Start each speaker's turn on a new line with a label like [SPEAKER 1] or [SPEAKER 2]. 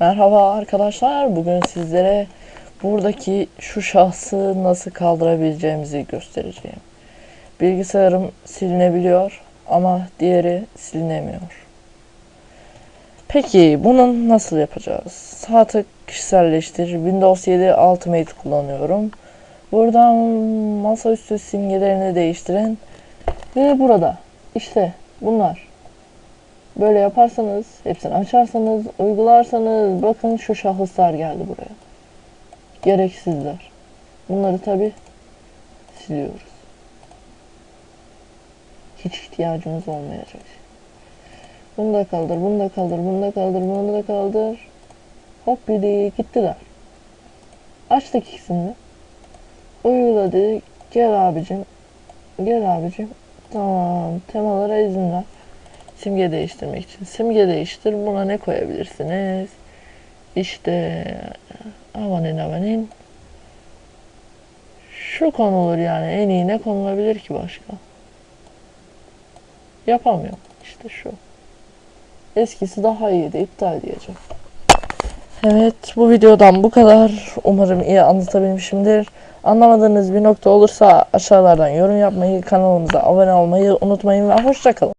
[SPEAKER 1] Merhaba arkadaşlar. Bugün sizlere buradaki şu şahsı nasıl kaldırabileceğimizi göstereceğim. Bilgisayarım silinebiliyor ama diğeri silinemiyor. Peki bunu nasıl yapacağız? Sağ kişiselleştir. Windows 7 Ultimate kullanıyorum. Buradan masaüstü simgelerini değiştirin. Ve burada işte bunlar. Böyle yaparsanız, hepsini açarsanız, uygularsanız bakın şu şahıslar geldi buraya. Gereksizler. Bunları tabi siliyoruz. Hiç ihtiyacımız olmayacak. Bunu da kaldır, bunu da kaldır, bunu da kaldır, bunu da kaldır. Hop biri gittiler. Açtık ikisini de. Gel abicim. Gel abicim. Tamam. Temalara izin ver. Simge değiştirmek için. Simge değiştir. Buna ne koyabilirsiniz? İşte avanin avanin. Şu konulur yani. En iyi ne konulabilir ki başka? Yapamıyorum. İşte şu. Eskisi daha iyiydi. İptal diyeceğim. Evet bu videodan bu kadar. Umarım iyi anlatabilmişimdir. Anlamadığınız bir nokta olursa aşağılardan yorum yapmayı, kanalımıza abone olmayı unutmayın ve hoşçakalın.